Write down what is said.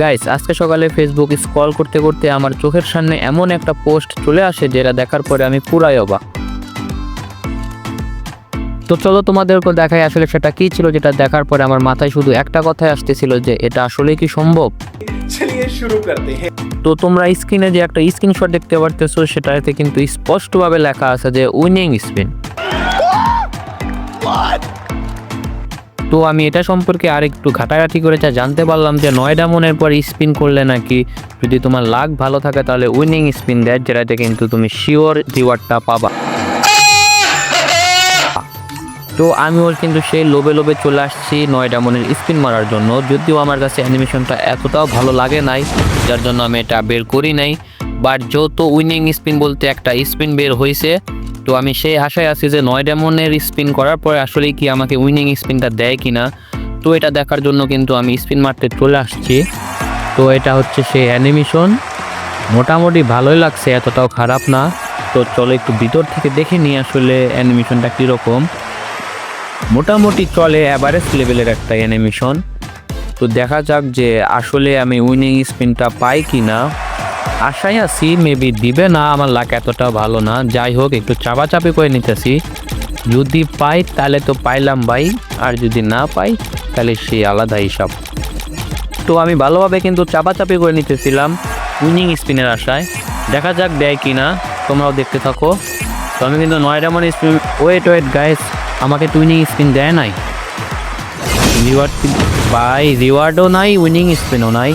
Guys আজকে সকালে Facebook scroll করতে করতে আমার চোখের সামনে এমন একটা পোস্ট চলে আসে যেটা দেখার পরে আমি পুরাই অবাক। তো চলো তোমাদেরকে দেখাই আসলে সেটা কি ছিল যেটা দেখার পরে আমার মাথায় শুধু একটা কথাই আসতেছিল যে এটা আসলে কি সম্ভব? শুরু তো তোমরা স্ক্রিনে যে একটা স্ক্রিনশট দেখতে পারতেছো সেটাতে কিন্তু স্পষ্টভাবে লেখা আছে যে উইনিং স্পিন। তো আমি এটা সম্পর্কে আর একটু ঘাটাঘাটি করে যা জানতে পারলাম যে নয়ডা মনের পর স্পিন করলে নাকি যদি তোমার লাক ভালো থাকে তাহলে উইনিং স্পিন দেয়, যেটাতে কিন্তু তুমি শিওর রিওয়ার্ডটা পাবা। তো আমিও কিন্তু সেই লোভে লোভে চলে আসছি নয়ডা মনের স্পিন মারার জন্য। যদিও আমার কাছে অ্যানিমেশনটা এতটাও ভালো লাগে নাই, যার জন্য আমি এটা বের করি নাই। বাট যত উইনিং স্পিন বলতে একটা স্পিন বের হয়েছে তো আমি সেই আশায় আছি যে নয় ডেমনের স্পিন করার পরে আসলে কি আমাকে উইনিং স্পিনটা দেয় কিনা। তো এটা দেখার জন্য কিন্তু আমি স্পিন মারতে চলে আসছি। তো এটা হচ্ছে সেই অ্যানিমেশন। মোটামুটি ভালোই লাগছে, এতটাও খারাপ না। তো চলো একটু ভিতর থেকে দেখে নিই আসলে অ্যানিমেশনটা কীরকম। মোটামুটি চলে অ্যাভারেজ লেভেলের একটা অ্যানিমেশন। তো দেখা যাক যে আসলে আমি উইনিং স্পিনটা পাই কি না আশায় আছি মেবি দিবে না, আমার লাক এতটা ভালো না। যাই হোক, একটু চাপাচাপি করে নিতেছি। যদি পাই, তাহলে তো পাইলাম ভাই। আর যদি না পাই, তাহলে সেই আলাদা হিসাব তো আমি ভালোভাবে কিন্তু চাপাচাপি করে নিতেছিলাম উইনিং স্পিনের আশায়। দেখা যাক দেয় কি না তোমরাও দেখতে থাকো। তো আমি কিন্তু নয়ডা মানে স্পিন ওয়েট ওয়েট গাইস আমাকে তো উইনিং স্পিন দেয় নাই। রিওয়ার্ড বাই রিওয়ার্ডও নাই উইনিং স্পিনও নাই।